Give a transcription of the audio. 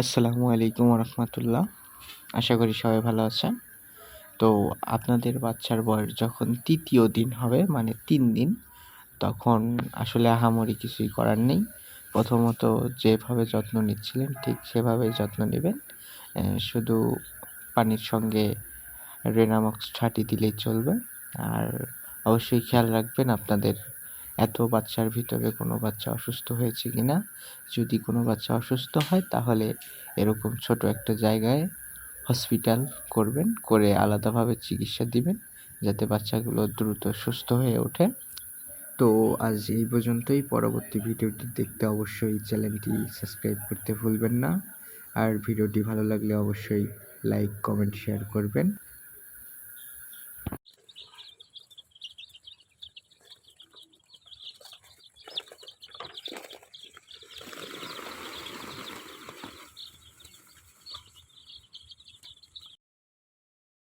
আসসালামু আলাইকুম রহমতুল্লাহ আশা করি সবাই ভালো আছেন। তো আপনাদের বাচ্চার বয়স যখন তৃতীয় দিন হবে মানে তিন দিন, তখন আসলে আহামরি কিছুই করার নেই। প্রথমত যেভাবে যত্ন নিচ্ছিলেন, ঠিক সেভাবেই যত্ন নেবেন। শুধু পানির সঙ্গে রেনামক্স ছাটি দিলেই চলবে। আর অবশ্যই খেয়াল রাখবেন আপনাদের এত বাচ্চার ভিতরে কোনো বাচ্চা অসুস্থ হয়েছে কি না যদি কোনো বাচ্চা অসুস্থ হয়, তাহলে এরকম ছোট একটা জায়গায় হসপিটাল করবেন, করে আলাদাভাবে চিকিৎসা দিবেন, যাতে বাচ্চাগুলো দ্রুত সুস্থ হয়ে ওঠে। তো আজ এই পর্যন্তই। পরবর্তী ভিডিওটি দেখতে অবশ্যই চ্যানেলটি সাবস্ক্রাইব করতে ভুলবেন না। আর ভিডিওটি ভালো লাগলে অবশ্যই লাইক, কমেন্ট, শেয়ার করবেন।